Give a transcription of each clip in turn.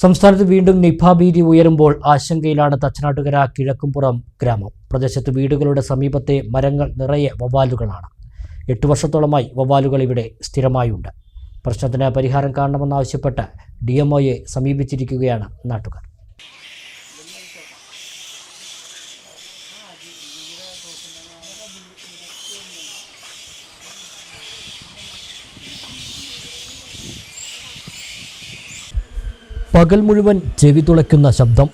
സംസ്ഥാനത്ത് വീണ്ടും നിഫ ഭീതി ഉയരുമ്പോൾ ആശങ്കയിലാണ് തച്ചനാട്ടുകര കിഴക്കുംപുറം ഗ്രാമം. പ്രദേശത്ത് വീടുകളുടെ സമീപത്തെ മരങ്ങൾ നിറയെ വവ്വാലുകളാണ്. എട്ട് വർഷത്തോളമായി വവ്വാലുകൾ ഇവിടെ സ്ഥിരമായുണ്ട്. പ്രശ്നത്തിന് പരിഹാരം കാണണമെന്നാവശ്യപ്പെട്ട് ഡി എം ഒയെ സമീപിച്ചിരിക്കുകയാണ് നാട്ടുകാർ. പകൽ മുഴുവൻ ചെവി തുളയ്ക്കുന്ന ശബ്ദം.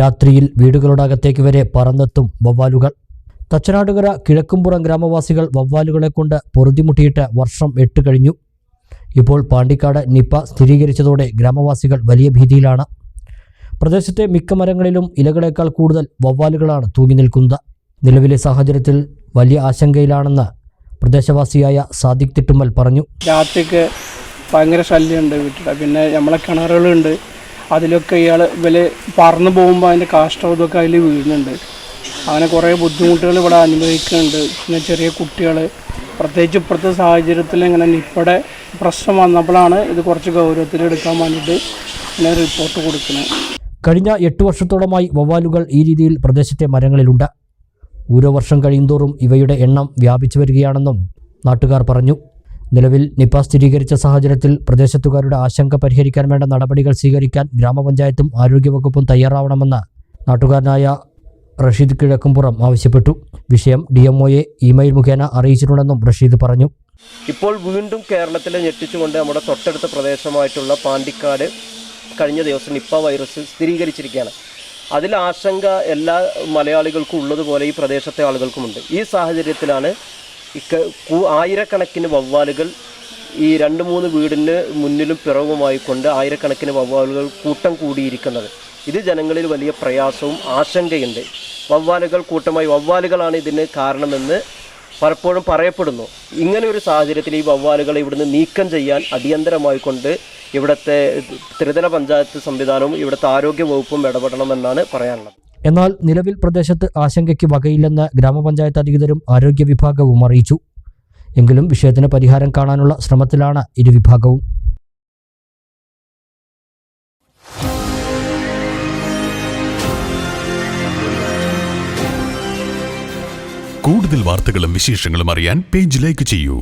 രാത്രിയിൽ വീടുകളുടെ അകത്തേക്ക് വരെ പറന്നെത്തും വവ്വാലുകൾ. തച്ചനാടുകര കിഴക്കുംപുറം ഗ്രാമവാസികൾ വവ്വാലുകളെ കൊണ്ട് പൊറുതിമുട്ടിയിട്ട് വർഷം എട്ട് കഴിഞ്ഞു. ഇപ്പോൾ പാണ്ടിക്കാട് നിപ്പ സ്ഥിരീകരിച്ചതോടെ ഗ്രാമവാസികൾ വലിയ ഭീതിയിലാണ്. പ്രദേശത്തെ മിക്ക മരങ്ങളിലും ഇലകളേക്കാൾ കൂടുതൽ വവ്വാലുകളാണ് തൂങ്ങി നിൽക്കുന്നത്. നിലവിലെ സാഹചര്യത്തിൽ വലിയ ആശങ്കയിലാണെന്ന് പ്രദേശവാസിയായ സാദിഖ് തിട്ടുമ്മൽ പറഞ്ഞു. രാത്രിക്ക് ഭയങ്കര ശല്യമുണ്ട് വീട്ടിൽ പിന്നെ നമ്മളെ കിണറുകളുണ്ട്. അതിലൊക്കെ ഇയാൾ വില പറന്ന് പോകുമ്പോൾ അതിന്റെ കാഷ്ടം ഇതൊക്കെ അതിൽ വീഴുന്നുണ്ട്. അങ്ങനെ കുറേ ബുദ്ധിമുട്ടുകൾ ഇവിടെ അനുഭവിക്കുന്നുണ്ട്. പിന്നെ ചെറിയ കുട്ടികൾ പ്രത്യേകിച്ച് ഇപ്പോഴത്തെ സാഹചര്യത്തിൽ ഇങ്ങനെ നിപ്പയുടെ പ്രശ്നം വന്നപ്പോഴാണ് ഇത് കുറച്ച് ഗൗരവത്തിൽ എടുക്കാൻ വേണ്ടിയിട്ട് ഇങ്ങനെ റിപ്പോർട്ട് കൊടുക്കുന്നത്. കഴിഞ്ഞ എട്ട് വർഷത്തോളമായി വവ്വാലുകൾ ഈ രീതിയിൽ പ്രദേശത്തെ മരങ്ങളിലുണ്ട്. ഓരോ വർഷം കഴിയുന്തോറും ഇവയുടെ എണ്ണം വ്യാപിച്ചു വരികയാണെന്നും നാട്ടുകാർ പറഞ്ഞു. നിലവിൽ നിപ സ്ഥിരീകരിച്ച സാഹചര്യത്തിൽ പ്രദേശത്തുകാരുടെ ആശങ്ക പരിഹരിക്കാൻ വേണ്ട നടപടികൾ സ്വീകരിക്കാൻ ഗ്രാമപഞ്ചായത്തും ആരോഗ്യവകുപ്പും തയ്യാറാവണമെന്ന് നാട്ടുകാരനായ റഷീദ് കിഴക്കുംപുറം ആവശ്യപ്പെട്ടു. വിഷയം ഡി എം ഒയെ ഇമെയിൽ മുഖേന അറിയിച്ചിട്ടുണ്ടെന്നും റഷീദ് പറഞ്ഞു. ഇപ്പോൾ വീണ്ടും കേരളത്തിലെ ഞെട്ടിച്ചുകൊണ്ട് നമ്മുടെ തൊട്ടടുത്ത പ്രദേശമായിട്ടുള്ള പാണ്ടിക്കാട് കഴിഞ്ഞ ദിവസം നിപ്പ വൈറസ് സ്ഥിരീകരിച്ചിരിക്കുകയാണ്. അതിൽ ആശങ്ക എല്ലാ മലയാളികൾക്കും ഉള്ളതുപോലെ ഈ പ്രദേശത്തെ ആളുകൾക്കുമുണ്ട്. ഈ സാഹചര്യത്തിലാണ് ആയിരക്കണക്കിന് വവ്വാലുകൾ ഈ രണ്ട് മൂന്ന് വീടിന് മുന്നിലും പിറവുമായി കൊണ്ട് ആയിരക്കണക്കിന് വവ്വാലുകൾ കൂട്ടം കൂടിയിരിക്കുന്നത്. ഇത് ജനങ്ങളിൽ വലിയ പ്രയാസവും ആശങ്കയുണ്ട്. വവ്വാലുകൾ കൂട്ടമായി വവ്വാലുകളാണ് ഇതിന് കാരണമെന്ന് പലപ്പോഴും പറയപ്പെടുന്നു. ഇങ്ങനെ ഒരു സാഹചര്യത്തിൽ ഈ വവ്വാലുകളെ ഇവിടുന്ന് നീക്കം ചെയ്യാൻ അടിയന്തരമായി കൊണ്ട് ഇവിടുത്തെ ത്രിതല പഞ്ചായത്ത് സംവിധാനവും ഇവിടുത്തെ ആരോഗ്യ വകുപ്പും ഇടപെടണമെന്നാണ് പറയാനുള്ളത്. എന്നാൽ നിലവിൽ പ്രദേശത്ത് ആശങ്കയ്ക്ക് വകയില്ലെന്ന് ഗ്രാമപഞ്ചായത്ത് അധികൃതരും ആരോഗ്യ വിഭാഗവും അറിയിച്ചു. എങ്കിലും വിഷയത്തിന് പരിഹാരം കാണാനുള്ള ശ്രമത്തിലാണ് ഇരുവിഭാഗവും. കൂടുതൽ വാർത്തകളും വിശേഷങ്ങളും അറിയാൻ പേജ് ലൈക്ക് ചെയ്യൂ.